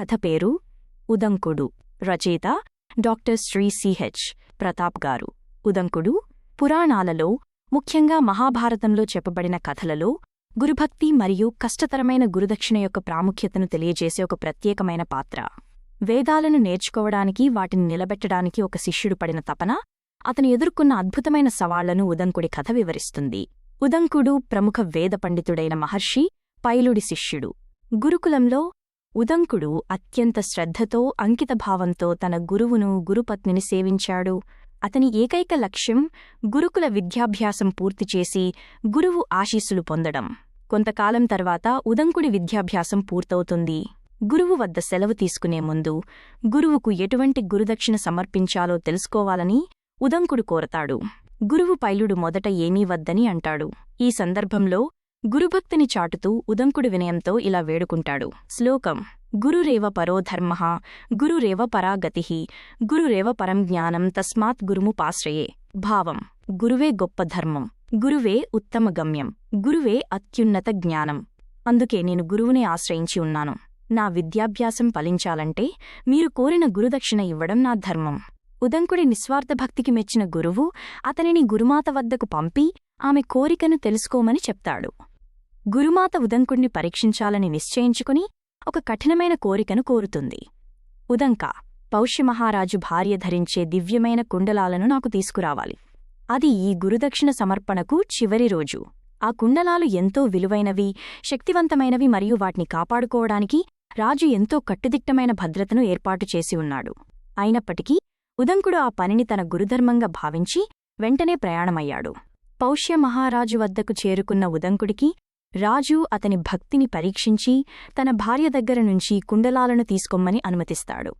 కథ పేరు ఉదంకుడు. రచయిత డాక్టర్ శ్రీ సిహెచ్ ప్రతాప్ గారు. ఉదంకుడు పురాణాలలో ముఖ్యంగా మహాభారతంలో చెప్పబడిన కథలలో గురుభక్తి మరియు కష్టతరమైన గురుదక్షిణ యొక్క ప్రాముఖ్యతను తెలియజేసే ఒక ప్రత్యేకమైన పాత్ర. వేదాలను నేర్చుకోవడానికి వాటిని నిలబెట్టడానికి ఒక శిష్యుడు పడిన తపన అతను ఎదుర్కొన్న అద్భుతమైన సవాళ్ళను ఉదంకుడి కథ వివరిస్తుంది. ఉదంకుడు ప్రముఖ వేద పండితుడైన మహర్షి పైలుడి శిష్యుడు. గురుకులంలో ఉదంకుడు అత్యంత శ్రద్ధతో అంకితభావంతో తన గురువును గురుపత్నిని సేవించాడు. అతని ఏకైక లక్ష్యం గురుకుల విద్యాభ్యాసం పూర్తి చేసి గురువు ఆశీస్సులు పొందడం. కొంతకాలం తర్వాత ఉదంకుడి విద్యాభ్యాసం పూర్తవుతుంది. గురువు వద్ద సెలవు తీసుకునే ముందు గురువుకు ఎటువంటి గురుదక్షిణ సమర్పించాలో తెలుసుకోవాలని ఉదంకుడు కోరతాడు. గురువు పైలుడు మొదట ఏమీ వద్దని అంటాడు. ఈ సందర్భంలో గురుభక్తిని చాటుతూ ఉదంకుడు వినయంతో ఇలా వేడుకుంటాడు. శ్లోకం. గురురేవ పరో ధర్మ గురురేవ పరాగతి గురురేవ పరం జ్ఞానం తస్మాత్ గురుముపాశ్రయే భావం. గురువే గొప్ప ధర్మం. గురువే ఉత్తమ గమ్యం. గురువే అత్యున్నత జ్ఞానం. అందుకే నేను గురువునే ఆశ్రయించి ఉన్నాను. నా విద్యాభ్యాసం ఫలించాలంటే మీరు కోరిన గురుదక్షిణ ఇవ్వడం నా ధర్మం. ఉదంకుడి నిస్వార్థ భక్తికి మెచ్చిన గురువు అతనిని గురుమాత వద్దకు పంపి ఆమె కోరికను తెలుసుకోమని చెప్తాడు. గురుమాత ఉదంకుడిని పరీక్షించాలని నిశ్చయించుకుని ఒక కఠినమైన కోరికను కోరుతుంది. ఉదంక పౌష్యమహారాజు భార్య ధరించే దివ్యమైన కుండలాలను నాకు తీసుకురావాలి. అది ఈ గురుదక్షిణ సమర్పణకు చివరి రోజు. ఆ కుండలాలు ఎంతో విలువైనవి శక్తివంతమైనవి మరియు వాటిని కాపాడుకోవడానికి రాజు ఎంతో కట్టుదిట్టమైన భద్రతను ఏర్పాటు చేసి ఉన్నాడు. అయినప్పటికీ ఉదంకుడు ఆ పనిని తన గురుధర్మంగా భావించి వెంటనే ప్రయాణమయ్యాడు. పౌష్య మహారాజు వద్దకు చేరుకున్న ఉదంకుడికి రాజు అతని భక్తిని పరీక్షించి తన భార్య దగ్గర నుంచి కుండలాలను తీసుకోమ్మని అనుమతిస్తాడు.